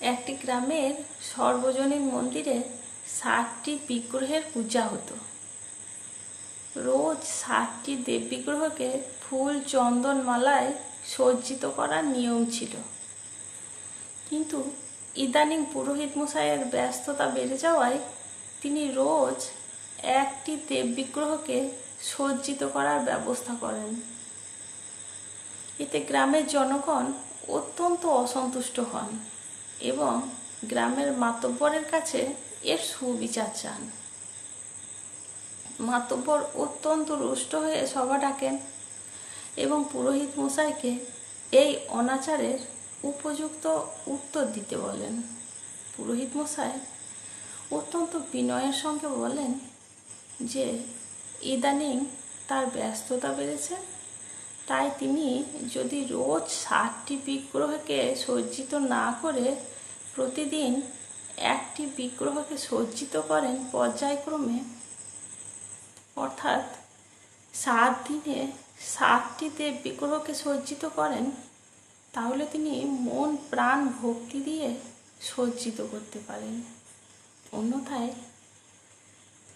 একটি গ্রামের সর্বজনীন মন্দিরে ষাটটি বিগ্রহের পূজা হতো। রোজ ষাটটি দেব বিগ্রহকে ফুল, চন্দন মালায় সজ্জিত করার নিয়ম ছিল। কিন্তু ইদানিং পুরোহিত মশাইয়ের ব্যস্ততা বেড়ে যাওয়ায় তিনি রোজ একটি দেব বিগ্রহকে সজ্জিত করার ব্যবস্থা করেন। এতে গ্রামের জনগণ অত্যন্ত অসন্তুষ্ট হন। এবং গ্রামের মাতব্বরের কাছে এর সুবিচার চান। মাতব্বর অত্যন্ত রুষ্ট হয়ে সভা ডাকেন এবং পুরোহিত মশাইকে এই অনাচারের উপযুক্ত উত্তর দিতে বলেন। পুরোহিত মশাই অত্যন্ত বিনয়ের সঙ্গে বলেন যে, ইদানিং তার ব্যস্ততা বেড়েছে। তাই তিনি যদি রোজ ষাটটি বিগ্রহকে সজ্জিত না করে প্রতিদিন একটি বিগ্রহকে সজ্জিত করেন পর্যায়ক্রমে, অর্থাৎ সাত দিনে সাতটি দেব বিগ্রহকে সজ্জিত করেন, তাহলে তিনি মন প্রাণ ভক্তি দিয়ে সজ্জিত করতে পারেন। অন্যথায়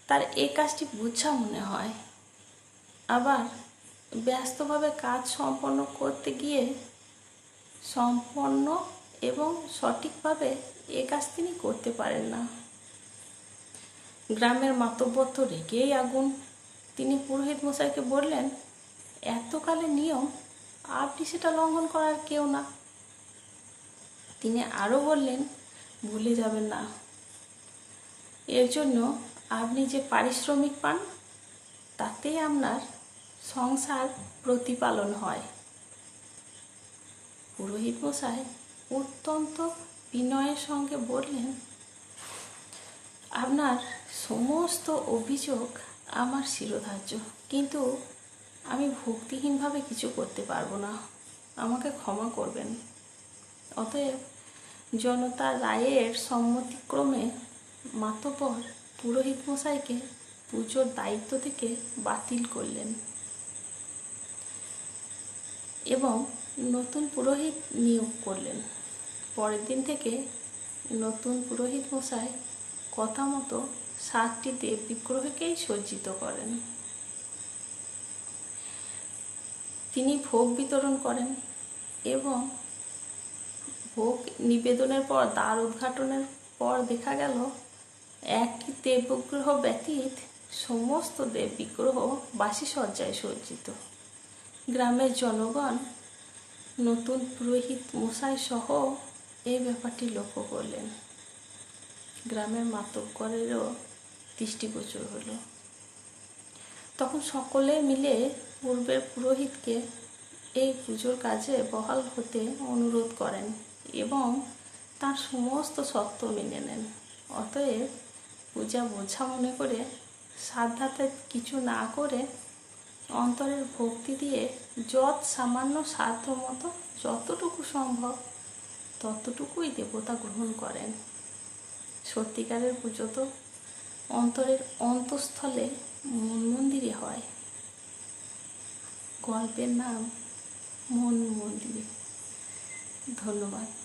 তার এই কাজটি বুঝা মনে হয়। আবার ব্যস্তভাবে কাজ সম্পন্ন করতে গিয়ে সম্পন্ন এবং সঠিকভাবে এ কাজ তিনি করতে পারেন না। গ্রামের মাতব্বর তো রেগেই আগুন। তিনি পুরোহিত মশাইকে বললেন, এতকালের নিয়ম, আপনি সেটা লঙ্ঘন করার কেউ না। তিনি আরও বললেন, ভুলে যাবেন না। এর জন্য আপনি যে পারিশ্রমিক পান, তাতেই আপনার সংসার প্রতিপালন হয়। পুরোহিত মশাই অত্যন্ত বিনয়ের সঙ্গে বললেন, আপনার সমস্ত অভিযোগ আমার শিরোধার্য, কিন্তু আমি ভক্তিহীনভাবে কিছু করতে পারব না। আমাকে ক্ষমা করবেন। অতএব জনতা রায়ের সম্মতিক্রমে মাতব্বর পুরোহিত মশাইকে পুজোর দায়িত্ব থেকে বাতিল করলেন। এবং নতুন পুরোহিত নিয়োগ করলেন। পরের দিন থেকে নতুন পুরোহিত মশাই কথা মতো সাতটি দেব বিগ্রহকেই সজ্জিত করেন। তিনি ভোগ বিতরণ করেন এবং ভোগ নিবেদনের পর, দ্বার উদ্ঘাটনের পর দেখা গেল একটি দেব বিগ্রহ ব্যতীত সমস্ত দেব বিগ্রহ বাসি সজ্জায় সজ্জিত। গ্রামের জনগণ, নতুন পুরোহিত মশাই সহ এই ব্যাপারটি লক্ষ্য করলেন। গ্রামের মাতব্বরেরও দৃষ্টিগোচর হলো। তখন সকলে মিলে পূর্বের পুরোহিতকে এই পুজোর কাজে বহাল হতে অনুরোধ করেন এবং তার সমস্ত সত্ত্ব মেনে নেন। অতএব পূজা বোঝা মনে করে সাধ্যাতে কিছু না করে অন্তরের ভক্তি দিয়ে যত সামান্য সাধ্য মতো যতটুকু সম্ভব, ততটুকুই দেবতা গ্রহণ করেন। সত্যিকারের পুজো তো অন্তরের অন্তঃস্থলে মন মন্দিরে হয়। গল্পের নাম মন মন্দিরে ধন্যবাদ।